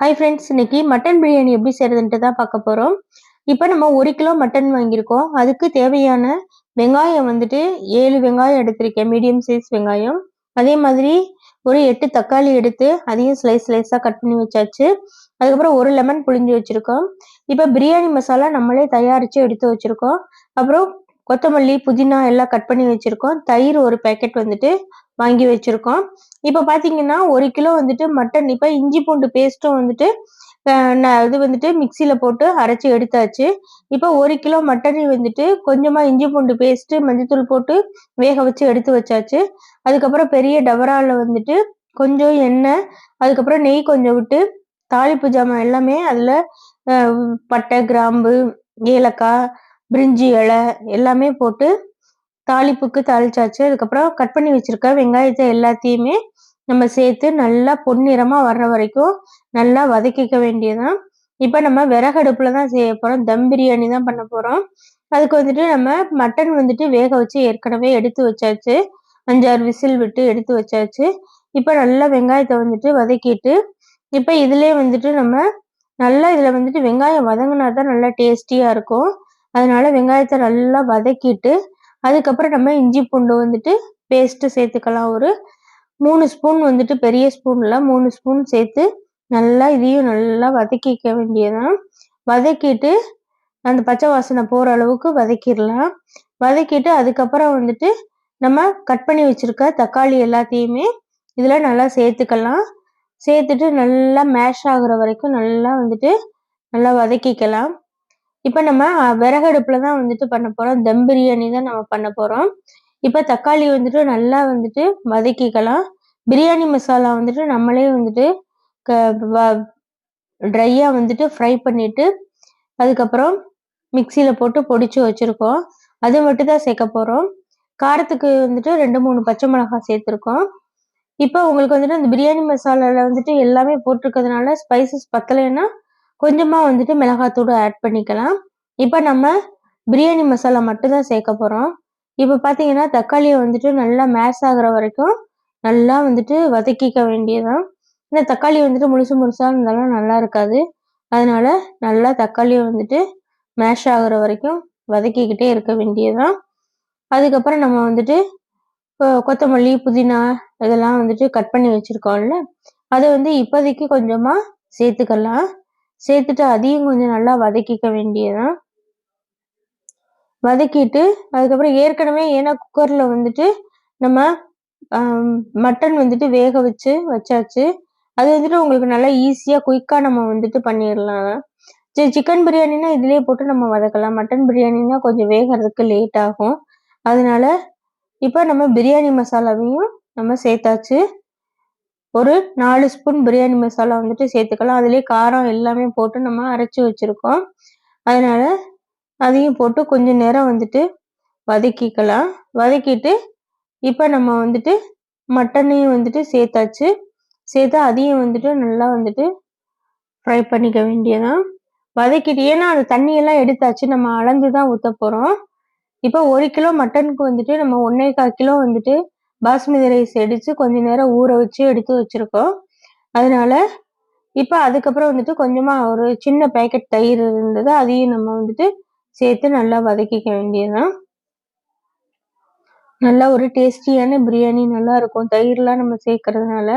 Hi friends இன்னைக்கு mutton biryani எப்படி செய்யறதுன்ட்டு தான் பார்க்க போகிறோம் இப்போ நம்ம ஒரு கிலோ மட்டன் வாங்கியிருக்கோம். அதுக்கு தேவையான வெங்காயம் வந்துட்டு ஏழு வெங்காயம் எடுத்திருக்கேன் மீடியம் சைஸ் வெங்காயம். அதே மாதிரி ஒரு எட்டு தக்காளி எடுத்து அதையும் ஸ்லைஸ் ஸ்லைஸாக கட் பண்ணி வச்சாச்சு. அதுக்கப்புறம் ஒரு லெமன் புழிஞ்சு வச்சுருக்கோம். இப்போ பிரியாணி மசாலா நம்மளே தயாரித்து எடுத்து வச்சுருக்கோம். அப்புறம் கொத்தமல்லி புதினா எல்லாம் கட் பண்ணி வச்சுருக்கோம். தயிர் ஒரு பேக்கெட் வந்துட்டு வாங்கி வச்சுருக்கோம். இப்போ பார்த்தீங்கன்னா ஒரு கிலோ வந்துட்டு மட்டன் இப்போ இஞ்சி பூண்டு பேஸ்ட்டும் வந்துட்டு நான் இது வந்துட்டு மிக்சியில் போட்டு அரைச்சி எடுத்தாச்சு. இப்போ ஒரு கிலோ மட்டனை வந்துட்டு கொஞ்சமாக இஞ்சி பூண்டு பேஸ்ட்டு மஞ்சத்தூள் போட்டு வேக வச்சு எடுத்து வச்சாச்சு. அதுக்கப்புறம் பெரிய டபராவில் வந்துட்டு கொஞ்சம் எண்ணெய் அதுக்கப்புறம் நெய் கொஞ்சம் விட்டு தாளிப்பு ஜாமான் எல்லாமே அதில் பட்டை கிராம்பு ஏலக்காய் பிரிஞ்சி இலை எல்லாமே போட்டு தாளிப்புக்கு தாளிச்சாச்சு. அதுக்கப்புறம் கட் பண்ணி வச்சிருக்க வெங்காயத்தை எல்லாத்தையுமே நம்ம சேர்த்து நல்லா பொன்னிறமாக வர்ற வரைக்கும் நல்லா வதக்கிக்க வேண்டியதுதான். இப்போ நம்ம விறகடுப்பில் தான் செய்ய போகிறோம் தம் பிரியாணி தான் பண்ண போகிறோம் அதுக்கு வந்துட்டு நம்ம மட்டன் வந்துட்டு வேக வச்சு ஏற்கனவே எடுத்து வச்சாச்சு. அஞ்சாறு விசில் விட்டு எடுத்து வச்சாச்சு. இப்போ நல்லா வெங்காயத்தை வந்துட்டு வதக்கிட்டு இப்போ இதுலேயே வந்துட்டு நம்ம நல்லா இதில் வந்துட்டு வெங்காயம் வதங்கினா தான் நல்லா டேஸ்டியாக இருக்கும். அதனால வெங்காயத்தை நல்லா வதக்கிட்டு அதுக்கப்புறம் நம்ம இஞ்சி பூண்டு வந்துட்டு பேஸ்ட்டு சேர்த்துக்கலாம். ஒரு மூணு ஸ்பூன் வந்துட்டு பெரிய ஸ்பூனில் மூணு ஸ்பூன் சேர்த்து நல்லா இதையும் நல்லா வதக்கிக்க வேண்டியதான் வதக்கிட்டு அந்த பச்சை வாசனை போகிற அளவுக்கு வதக்கிடலாம். வதக்கிட்டு அதுக்கப்புறம் வந்துட்டு நம்ம கட் பண்ணி வச்சிருக்க தக்காளி எல்லாத்தையுமே இதில் நல்லா சேர்த்துக்கலாம். சேர்த்துட்டு நல்லா மேஷ் ஆகுற வரைக்கும் நல்லா வந்துட்டு நல்லா வதக்கிக்கலாம். இப்போ நம்ம அஹ், விறகடுப்புல தான் வந்துட்டு பண்ண போகிறோம் தம் பிரியாணி தான் நம்ம பண்ண போகிறோம் இப்போ தக்காளி வந்துட்டு நல்லா வந்துட்டு வதக்கிக்கலாம். பிரியாணி மசாலா வந்துட்டு நம்மளே வந்துட்டு க ட்ரையாக வந்துட்டு ஃப்ரை பண்ணிட்டு அதுக்கப்புறம் மிக்சியில் போட்டு பொடிச்சு வச்சுருக்கோம். அது மட்டும் தான் சேர்க்க போகிறோம் காரத்துக்கு வந்துட்டு ரெண்டு மூணு பச்சை மிளகாய் சேர்த்துருக்கோம். இப்போ உங்களுக்கு வந்துட்டு அந்த பிரியாணி மசாலாவில் வந்துட்டு எல்லாமே போட்டிருக்கிறதுனால ஸ்பைசஸ் பத்தலைன்னா கொஞ்சமாக வந்துட்டு மிளகாத்தூள் ஆட் பண்ணிக்கலாம். இப்போ நம்ம பிரியாணி மசாலா மட்டும்தான் சேர்க்க போகிறோம் இப்போ பார்த்தீங்கன்னா தக்காளியை வந்துட்டு நல்லா மேஷ் ஆகுற வரைக்கும் நல்லா வந்துட்டு வதக்கிக்க வேண்டியதுதான். ஏன்னா தக்காளி வந்துட்டு முழுசு முழுசாக இருந்தாலும் நல்லா இருக்காது. அதனால நல்லா தக்காளியை வந்துட்டு மேஷ் ஆகுற வரைக்கும் வதக்கிக்கிட்டே இருக்க வேண்டியதுதான். அதுக்கப்புறம் நம்ம வந்துட்டு கொத்தமல்லி புதினா இதெல்லாம் வந்துட்டு கட் பண்ணி வச்சுருக்கோம்ல அதை வந்து இப்போதைக்கு கொஞ்சமாக சேர்த்துக்கலாம். சேர்த்துட்டு அதையும் கொஞ்சம் நல்லா வதக்கிக்க வேண்டியதான் வதக்கிட்டு அதுக்கப்புறம் ஏற்கனவே ஏன்னா குக்கரில் வந்துட்டு நம்ம மட்டன் வந்துட்டு வேக வச்சு வச்சாச்சு. அது வந்துட்டு உங்களுக்கு நல்லா ஈஸியாக குயிக்காக நம்ம வந்துட்டு பண்ணிடலாம். சரி சிக்கன் பிரியாணினா இதுலேயே போட்டு நம்ம வதக்கலாம். மட்டன் பிரியாணினா கொஞ்சம் வேகிறதுக்கு லேட் ஆகும். அதனால இப்போ நம்ம பிரியாணி மசாலாவையும் நம்ம சேர்த்தாச்சு. ஒரு நாலு ஸ்பூன் பிரியாணி மசாலா வந்துட்டு சேர்த்துக்கலாம். அதுலேயே காரம் எல்லாமே போட்டு நம்ம அரைச்சி வச்சுருக்கோம். அதனால் அதையும் போட்டு கொஞ்சம் நேரம் வந்துட்டு வதக்கிக்கலாம். வதக்கிட்டு இப்போ நம்ம வந்துட்டு மட்டனையும் வந்துட்டு சேர்த்தாச்சு. சேர்த்து அதையும் வந்துட்டு நல்லா வந்துட்டு ஃப்ரை பண்ணிக்க வேண்டியதான் வதக்கிட்டு ஏன்னா அந்த தண்ணியெல்லாம் எடுத்தாச்சு. நம்ம அளந்து தான் ஊற்ற போகிறோம் இப்போ ஒரு கிலோ மட்டனுக்கு வந்துட்டு நம்ம ஒன்றே கால் கிலோ வந்துட்டு பாஸ்மதி ரைஸ் எடுத்து கொஞ்ச நேரம் ஊற வச்சு எடுத்து வச்சுருக்கோம். அதனால இப்போ அதுக்கப்புறம் வந்துட்டு கொஞ்சமாக ஒரு சின்ன பேக்கெட் தயிர் இருந்தது அதையும் நம்ம வந்துட்டு சேர்த்து நல்லா வதக்கிக்க வேண்டியதுதான். நல்லா ஒரு டேஸ்டியான பிரியாணி நல்லா இருக்கும். தயிர்லாம் நம்ம சேர்க்கறதுனால.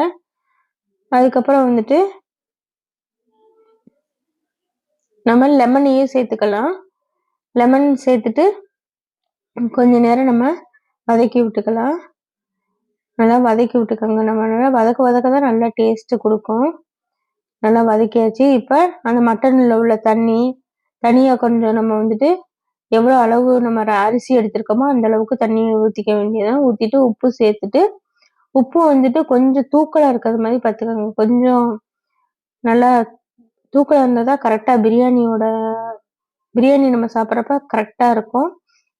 அதுக்கப்புறம் வந்துட்டு நம்ம லெமனையும் சேர்த்துக்கலாம். லெமன் சேர்த்துட்டு கொஞ்ச நேரம் நம்ம வதக்கி விட்டுக்கலாம். நல்லா வதக்கி விட்டுக்கோங்க. நம்ம நல்லா வதக்க வதக்க தான் நல்லா டேஸ்ட்டு கொடுக்கும். நல்லா வதக்கியாச்சு. இப்போ அந்த மட்டனில் உள்ள தண்ணி தனியாக கொஞ்சம் நம்ம வந்துட்டு எவ்வளோ அளவு நம்ம ர- அரிசி எடுத்திருக்கோமோ அந்த அளவுக்கு தண்ணியை ஊற்றிக்க வேண்டியதான் ஊற்றிட்டு உப்பு சேர்த்துட்டு உப்பு வந்துட்டு கொஞ்சம் தூக்கலாக இருக்கிறது மாதிரி பார்த்துக்கோங்க. கொஞ்சம் நல்லா தூக்கலாக இருந்தால் தான் கரெக்டாக பிரியாணியோட பிரியாணி நம்ம சாப்பிட்றப்ப கரெக்டாக இருக்கும்.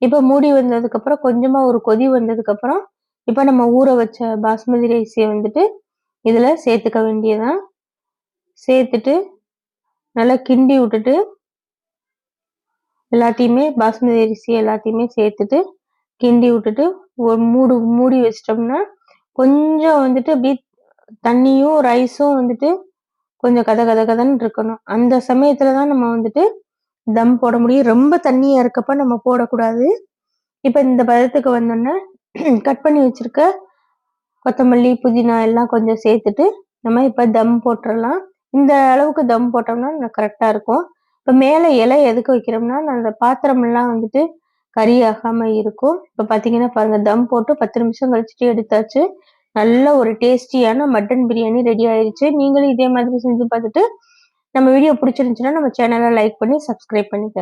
இப்போ மூடி வந்ததுக்கப்புறம் கொஞ்சமாக ஒரு கொதி வந்ததுக்கப்புறம் இப்போ நம்ம ஊற வச்ச பாஸ்மதி ரைஸை வந்துட்டு இதில் சேர்த்துக்க வேண்டியதான் சேர்த்துட்டு நல்லா கிண்டி விட்டுட்டு எல்லாத்தையுமே பாஸ்மதி அரிசி எல்லாத்தையுமே சேர்த்துட்டு கிண்டி விட்டுட்டு ஒரு மூடு மூடி வச்சிட்டோம்னா கொஞ்சம் வந்துட்டு அப்படியே தண்ணியும் ரைஸும் வந்துட்டு கொஞ்சம் கத கத கதன்னு இருக்கணும். அந்த சமயத்துல தான் நம்ம வந்துட்டு தம் போட முடியும். ரொம்ப தண்ணியா இருக்கப்ப நம்ம போடக்கூடாது. இப்போ இந்த பதத்துக்கு வந்தோன்னே கட் பண்ணி வச்சுருக்க கொத்தமல்லி புதினா எல்லாம் கொஞ்சம் சேர்த்துட்டு நம்ம இப்போ தம் போட்டுடலாம் இந்த அளவுக்கு தம் போட்டோம்னா கரெக்டாக இருக்கும். இப்போ மேலே இலை எதுக்கு வைக்கிறோம்னா அந்த பாத்திரமெல்லாம் வந்துட்டு கறி ஆகாமல் இருக்கும். இப்போ பார்த்தீங்கன்னா பாருங்கள் தம் போட்டு பத்து நிமிஷம் கழிச்சுட்டு எடுத்தாச்சு. நல்ல ஒரு டேஸ்டியான மட்டன் பிரியாணி ரெடி ஆயிடுச்சு நீங்களும் இதே மாதிரி செஞ்சு பார்த்துட்டு நம்ம வீடியோ பிடிச்சிருந்துச்சுன்னா நம்ம சேனலை லைக் பண்ணி சப்ஸ்கிரைப் பண்ணிக்க